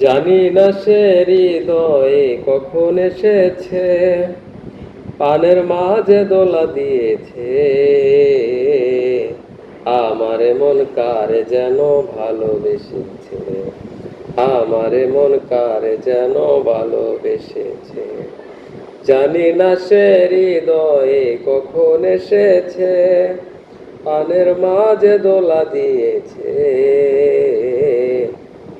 জানি না সে হৃদয়ে কখন এসেছে, পানের মাঝে দোলা দিয়েছে। আমার মন কার যেন ভালোবেসেছে, আমার মন কার যেন ভালোবেসেছে। জানি না সে হৃদয়ে কখন এসেছে, পানের মাঝে দোলা দিয়েছে।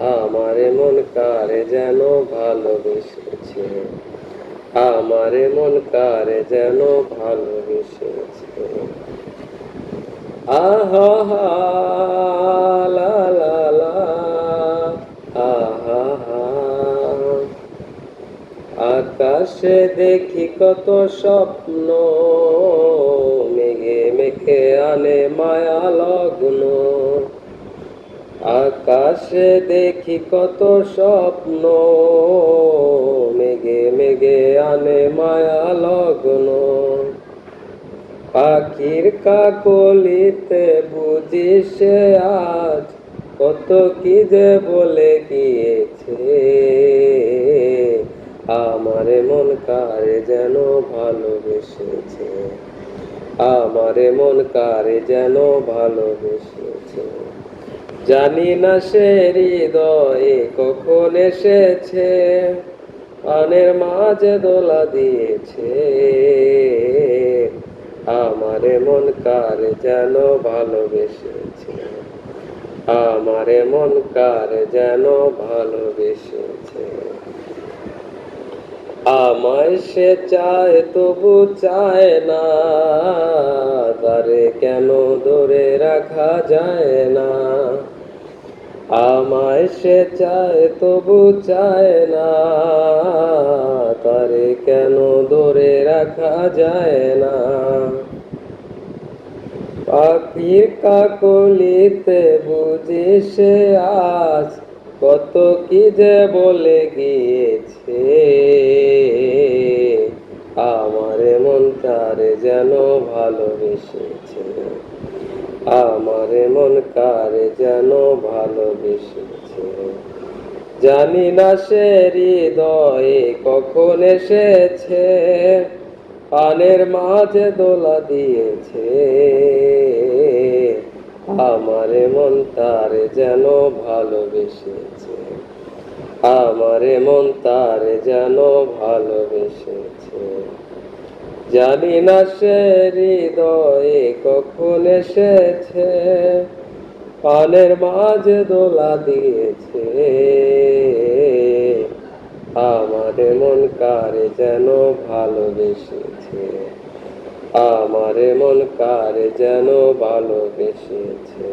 আমার মন কারে যেন ভালোবেসেছে। আমার মন কারে যেন ভালোবেসেছে। আহা লা আকাশে দেখি কত স্বপ্ন, মেঘে মেঘে আনে মায়া লগ্ন। আকাশে দেখি কত স্বপ্ন। মেঘে মেঘে আনে মায়া লগ্ন। পাখির কাকলিতে বুঝি সে আজ কত কি যে বলে গিয়েছে আমার মন কারে যেন ভালোবেসেছে? আমার মন কারে যেন ভালোবেসেছে? জানি না সে হৃদয়ে কখন এসেছে পানের মাঝে দোলা দিয়েছে। আমার মন কার যেন ভালোবেসেছে? আমার মন কার যেন ভালোবেসেছে? আমায় সে চায়, তবু চায় না। তারে কেন ধরে রাখা যায় না? আমায় সে চায়, তবু চায় না। তারে কেন ধরে রাখা যায় না? পাখির কাকলিতে বুঝি সে আজ কত কি যে বলে গিয়েছে আমার মন তারে যেন ভালোবেসেছে আমার মন কারে যেন ভালোবেসেছে? জানি না সে হৃদয়ে কখন এসেছে। পানের মাঝে দোলা দিয়েছে। আমার মন তার যেন ভালোবেসেছে। আমার মন তার যেন ভালোবেসেছে। জানি না সে হৃদয়ে কখন এসেছে। পানের মাঝে দোলা দিয়েছে। আমার মন কারে যেন ভালোবেসেছে? আমার মন কারে যেন ভালোবেসেছে?